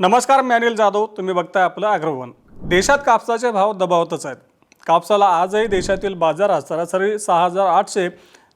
नमस्कार मी अनिल जाधव. तुम्ही बघताय आपलं अग्रवन. देशात कापसाचे भाव दबावतच आहेत. कापसाला आजही देशातील बाजारात सरासरी सहा हजार आठशे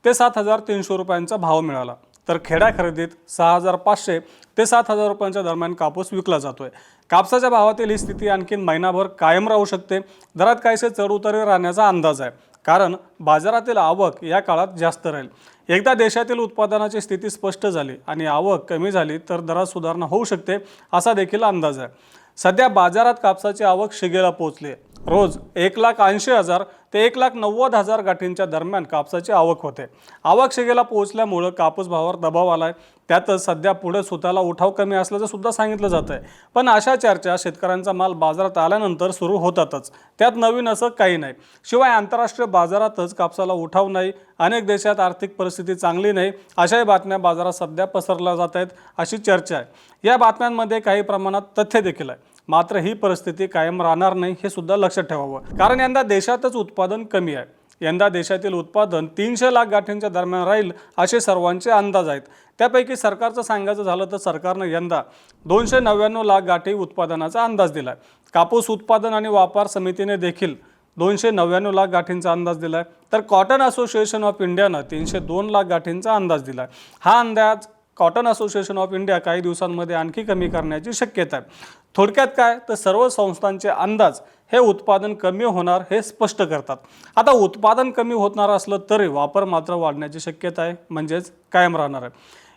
ते सात हजार तीनशे रुपयांचा भाव मिळाला. तर खेड्या खरेदीत सहा हजार पाचशे ते सात हजार रुपयांच्या दरम्यान कापूस विकला जातोय. कापसाच्या भावातील ही स्थिती आणखीन महिनाभर कायम राहू शकते. दरात काहीसे चढउतारी राहण्याचा अंदाज आहे. कारण बाजारातील आवक या काळात जास्त राहील. एकदा देशातील उत्पादनाची स्थिती स्पष्ट झाली आणि आवक कमी झाली तर दरात सुधारणा होऊ शकते असा देखील अंदाज आहे. सध्या बाजारात कापसाची आवक शिगेला पोहोचली आहे. रोज एक लाख ऐंशी हजार ते एक लाख नव्वद हजार गाठींच्या दरम्यान कापसाची आवक होते. आवक शिगेला पोहोचल्यामुळं कापूस भावावर दबाव आलाय. त्यातच सध्या पुढे स्वतःला उठाव कमी असल्याचं सुद्धा सांगितलं जात आहे पण अशा चर्चा शेतकऱ्यांचा माल बाजारात आल्यानंतर सुरू होतातच. त्यात नवीन असं काही नाही. शिवाय आंतरराष्ट्रीय बाजारातच कापसाला उठाव नाही. अनेक देशात आर्थिक परिस्थिती चांगली नाही. अशाही बातम्या बाजारात सध्या पसरल्या जात आहेत अशी चर्चा आहे. या बातम्यांमध्ये काही प्रमाणात तथ्य देखील आहे. मात्र ही परिस्थिती कायम राहणार नाही हे सुद्धा लक्षात ठेवावं. कारण यंदा देशातच उत्पादन कमी आहे. यंदा देशातील उत्पादन तीनशे लाख गाठींच्या दरम्यान राहील असे सर्वांचे अंदाज आहेत. त्यापैकी सरकारचं सांगायचं झालं तर सरकारनं यंदा दोनशे नव्याण्णव लाख गाठी उत्पादनाचा अंदाज दिला आहे कापूस उत्पादन आणि व्यापार समितीने देखील दोनशे नव्याण्णव लाख गाठींचा अंदाज दिला आहे तर कॉटन असोसिएशन ऑफ इंडियानं तीनशे दोन लाख गाठींचा अंदाज दिला आहे हा अंदाज कॉटन असोसिएशन ऑफ इंडिया काही दिवसांमध्ये आणखी कमी करण्याची शक्यता आहे. थोडक्यात काय? तर सर्व संस्थांचे अंदाज हे उत्पादन कमी होणार हे स्पष्ट करतात. आता उत्पादन कमी होणार असलं तरी वापर मात्र वाढण्याची शक्यता आहे म्हणजेच कायम राहणार आहे.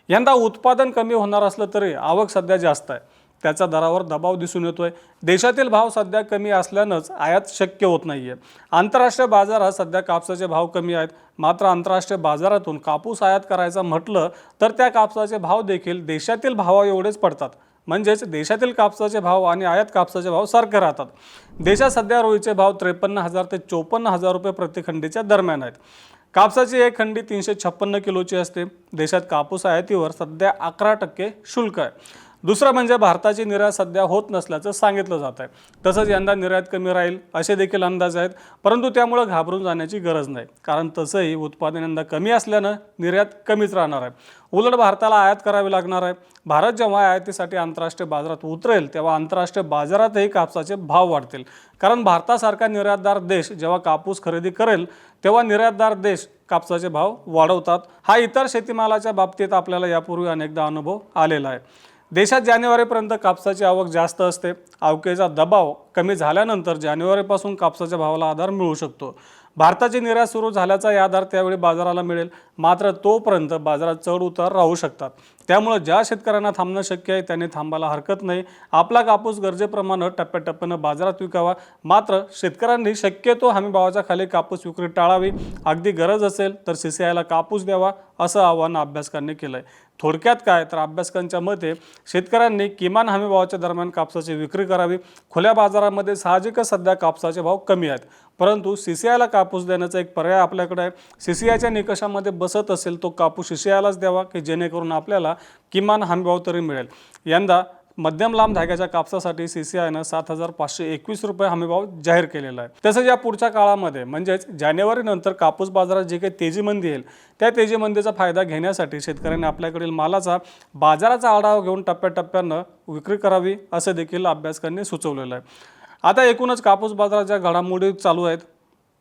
यंदा उत्पादन कमी होणार असलं तरी आवक सध्या जास्त आहे. त्याचा दरावर दबाव दिसून येतोय. देशातील भाव सध्या कमी असल्यानंच आयात शक्य होत नाही आहे आंतरराष्ट्रीय बाजारात सध्या कापसाचे भाव कमी आहेत. मात्र आंतरराष्ट्रीय बाजारातून कापूस आयात करायचं म्हटलं तर त्या कापसाचे भाव देखील देशातील भावा एवढेच पडतात. म्हणजेच देशातील कापसाचे भाव आणि आयात कापसाचे भाव सारखे राहतात. देशात सध्या रोळीचे भाव त्रेपन्न हजार ते चोपन्न हजार रुपये प्रतिखंडीच्या दरम्यान आहेत. कापसाची एक खंडी तीनशे छप्पन्न किलोची असते. देशात कापूस आयातीवर सध्या अकरा टक्के शुल्क आहे. दुसरं म्हणजे भारताची निर्यात सध्या होत नसल्याचं सांगितलं जात आहे. तसंच यंदा निर्यात कमी राहील असे देखील अंदाज आहेत परंतु त्यामुळं घाबरून जाण्याची गरज नाही. कारण तसंही उत्पादन यंदा कमी असल्यानं निर्यात कमीच राहणार आहे. उलट भारताला आयात करावी लागणार आहे. भारत जेव्हा आयातीसाठी आंतरराष्ट्रीय बाजारात उतरेल तेव्हा आंतरराष्ट्रीय बाजारातही कापसाचे भाव वाढतील. कारण भारतासारखा निर्यातदार देश जेव्हा कापूस खरेदी करेल तेव्हा निर्यातदार देश कापसाचे भाव वाढवतात. हा इतर शेतीमालाच्या बाबतीत आपल्याला यापूर्वी अनेकदा अनुभव आलेला आहे. देशात जानेवारीपर्यंत कापसाची आवक जास्त असते. आवकेचा दबाव कमी झाल्यानंतर जानेवारीपासून कापसाच्या भावाला आधार मिळू शकतो. भारताची निर्यात सुरू झाल्याचाही आधार त्यावेळी बाजाराला मिळेल. मात्र तोपर्यंत बाजारात चढ उतार राहू शकतात. त्यामुळं ज्या शेतकऱ्यांना थांबणं शक्य आहे त्याने थांबायला हरकत नाही. आपला कापूस गरजेप्रमाणे टप्प्याटप्प्यानं बाजारात विकावा. मात्र शेतकऱ्यांनी शक्यतो हमीभावाच्या खाली कापूस विक्री टाळावी. अगदी गरज असेल तर सी सी आयला कापूस द्यावा असं आवाहन अभ्यासकांनी केलं आहे थोडक्यात काय तर अभ्यासकांच्या मते शेतकऱ्यांनी किमान हमीभावाच्या दरम्यान कापसाची विक्री करावी. खुल्या बाजारामध्ये साहजिकच सध्या कापसाचे भाव कमी आहेत. परंतु सी सी आयला कापूस देण्याचा एक पर्याय आपल्याकडे आहे. सी सी आयच्या निकषामध्ये बसत असेल तो कापूस सी सी आयलाच द्यावा की जेणेकरून आपल्याला किमान हमीभाव तरी मिळेल. यंदा मध्यम लांब धाग्याच्या कापसासाठी सी सी आयनं सात हजार पाचशे एकवीस रुपये हमीभाव जाहीर केलेला आहे. तसंच या पुढच्या काळामध्ये म्हणजेच जानेवारीनंतर कापूस बाजारात जे काही तेजीमंदी येईल त्या तेजीमंदीचा फायदा घेण्यासाठी शेतकऱ्यांनी आपल्याकडील मालाचा बाजाराचा आढावा घेऊन टप्प्याटप्प्यानं विक्री करावी असं देखील अभ्यासकांनी सुचवलेलं आहे. आता एकूणच कापूस बाजारात ज्या घडामोडी चालू आहेत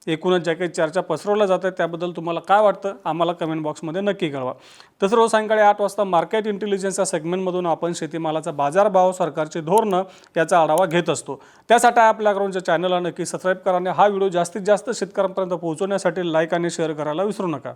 एकूणच ज्या काही चर्चा पसरवल्या जात आहेत त्याबद्दल तुम्हाला काय वाटतं? आम्हाला कमेंट बॉक्समध्ये नक्की कळवा. तसं रोज सायंकाळी आठ वाजता मार्केट इंटेलिजन्स या सेगमेंटमधून आपण शेतीमालाचा बाजारभाव सरकारचे धोरणं याचा आढावा घेत असतो. त्यासाठी आपल्या ग्राउंडच्या चॅनलला नक्की सबस्क्राईब करा आणि हा व्हिडिओ जास्तीत जास्त शेतकऱ्यांपर्यंत पोहोचवण्यासाठी लाईक आणि शेअर करायला विसरू नका.